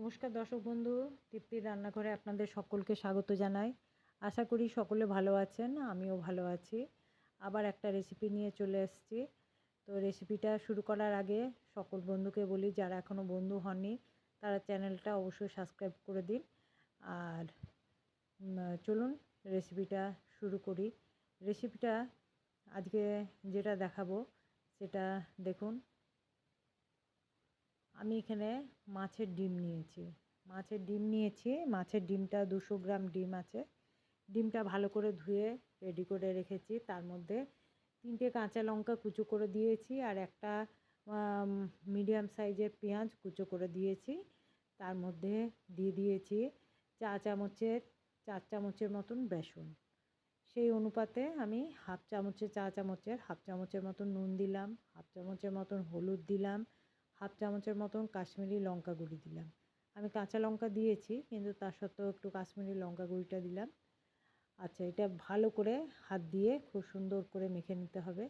নমস্কার দর্শক বন্ধু তৃপ্তির রান্নাঘরে আপনাদের সকলকে স্বাগত জানাই। আশা করি সকলে ভালো আছেন, আমিও ভালো আছি। আবার একটা রেসিপি নিয়ে চলে এসেছি। তো রেসিপিটা শুরু করার আগে সকল বন্ধুকে বলি, যারা এখনও বন্ধু হননি, তারা চ্যানেলটা অবশ্যই সাবস্ক্রাইব করে দিন। আর চলুন রেসিপিটা শুরু করি। রেসিপিটা আজকে যেটা দেখাবো, সেটা দেখুন। আমি এখানে মাছের ডিম নিয়েছি। মাছের ডিম নিয়েছি। মাছের ডিমটা দুশো গ্রাম ডিম আছে। ডিমটা ভালো করে ধুয়ে রেডি করে রেখেছি। তার মধ্যে তিনটে কাঁচা লঙ্কা কুচো করে দিয়েছি আর একটা মিডিয়াম সাইজের পেঁয়াজ কুচো করে দিয়েছি। তার মধ্যে দিয়ে দিয়েছি চা চামচের চার চামচের মতন বেসন। সেই অনুপাতে আমি হাফ চামচের চা চামচের, হাফ চামচের মতন নুন দিলাম, হাফ চামচের মতন হলুদ দিলাম হাফ চামচের মতন কাশ্মীরি লঙ্কা গুঁড়ি দিলাম। আমি কাঁচা লঙ্কা দিয়েছি, কিন্তু তার সত্ত্বেও একটু কাশ্মীরি লঙ্কা গুঁড়িটা দিলাম। আচ্ছা এটা ভালো করে হাত দিয়ে খুব সুন্দর করে মেখে নিতে হবে।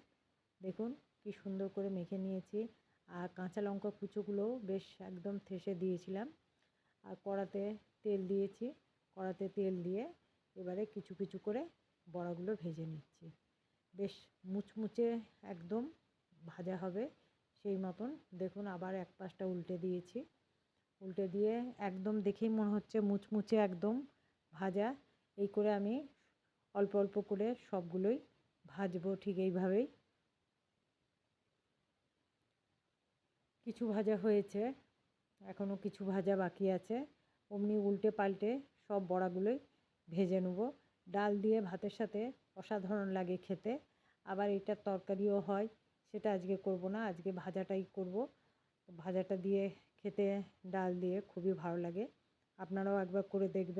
দেখুন কি সুন্দর করে মেখে নিয়েছি। আর কাঁচা লঙ্কা কুচোগুলোও বেশ একদম থেসে দিয়েছিলাম। আর কড়াতে তেল দিয়েছি, কড়াতে তেল দিয়ে এবারে কিছু কিছু করে বড়াগুলো ভেজে নিচ্ছি। বেশ মুচমুচে একদম ভাজা হবে। সেই মতন। দেখুন, আবার এক পাশটা উল্টে দিয়েছি। উল্টে দিয়ে একদম দেখেই মনে হচ্ছে মুচমুচে একদম ভাজা। এই করে আমি অল্প অল্প করে সবগুলোই ভাজবো ঠিক এইভাবেই। কিছু ভাজা হয়েছে এখনও কিছু ভাজা বাকি আছে। অমনি উল্টে পাল্টে সব বড়াগুলোই ভেজে নেব। ডাল দিয়ে ভাতের সাথে অসাধারণ লাগে খেতে। আবার এটার তরকারিও হয়। সেটা আজকে করব না, আজকে ভাজাটাই করব। ভাজাটা দিয়ে খেতে ডাল দিয়ে খুবই ভালো লাগে। আপনারাও একবার করে দেখবেন।